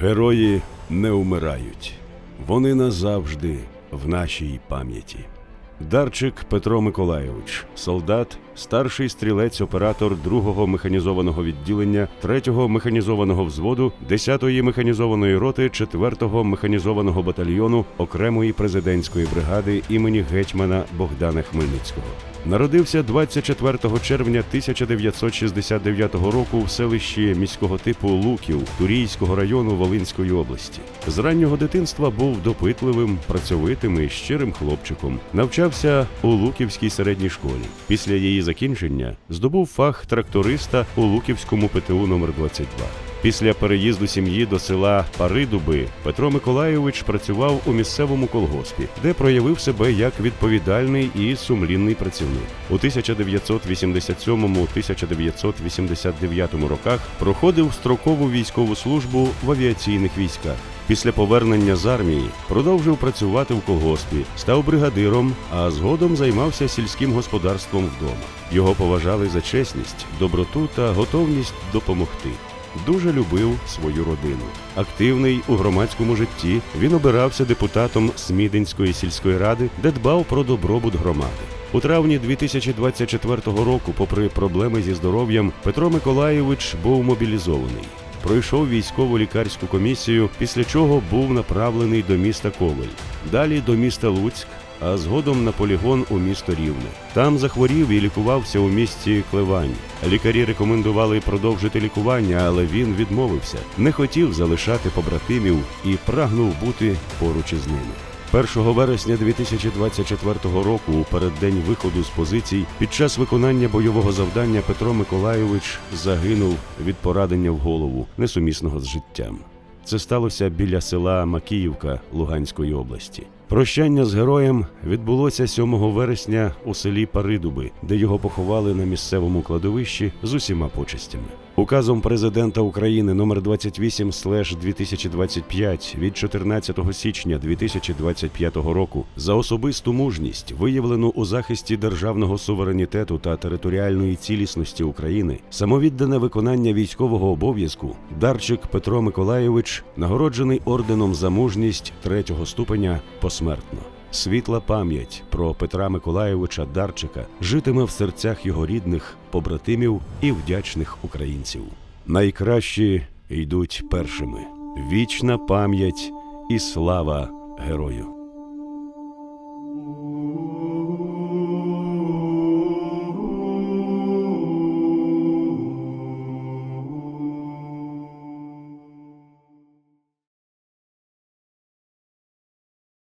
Герої не вмирають. Вони назавжди в нашій пам'яті. Дарчик Петро Миколайович, солдат, старший стрілець-оператор 2-го механізованого відділення 3-го механізованого взводу 10-ї механізованої роти 4-го механізованого батальйону окремої президентської бригади імені гетьмана Богдана Хмельницького. Народився 24 червня 1969 року в селищі міського типу Луків Турійського району Волинської області. З раннього дитинства був допитливим, працьовитим і щирим хлопчиком. Навчався у Луківській середній школі. Після її закінчення здобув фах тракториста у Луківському ПТУ номер 22 Після переїзду сім'ї до села Паридуби Петро Миколайович працював у місцевому колгоспі, де проявив себе як відповідальний і сумлінний працівник. У 1987-1989 роках проходив строкову військову службу в авіаційних військах. Після повернення з армії продовжив працювати в колгоспі, став бригадиром, а згодом займався сільським господарством вдома. Його поважали за чесність, доброту та готовність допомогти. Дуже любив свою родину. Активний у громадському житті, він обирався депутатом Смідинської сільської ради, де дбав про добробут громади. У травні 2024 року, попри проблеми зі здоров'ям, Петро Миколайович був мобілізований. Пройшов військово лікарську комісію, після чого був направлений до міста Ковель, далі до міста Луцьк, а згодом на полігон у місто Рівне. Там захворів і лікувався у місті Клевань. Лікарі рекомендували продовжити лікування, але він відмовився, не хотів залишати побратимів і прагнув бути поруч із ними. 1 вересня 2024 року, у переддень виходу з позицій, під час виконання бойового завдання Петро Миколайович загинув від поранення в голову, несумісного з життям. Це сталося біля села Макіївка Луганської області. Прощання з героєм відбулося 7 вересня у селі Паридуби, де його поховали на місцевому кладовищі з усіма почестями. Указом президента України номер 28 2025 від 14 січня 2025 року за особисту мужність, виявлену у захисті державного суверенітету та територіальної цілісності України, самовіддане виконання військового обов'язку, Дарчик Петро Миколайович нагороджений орденом за мужність третього ступеня посмертно. Світла пам'ять про Петра Миколайовича Дарчика житиме в серцях його рідних, побратимів і вдячних українців. Найкращі йдуть першими. Вічна пам'ять і слава герою.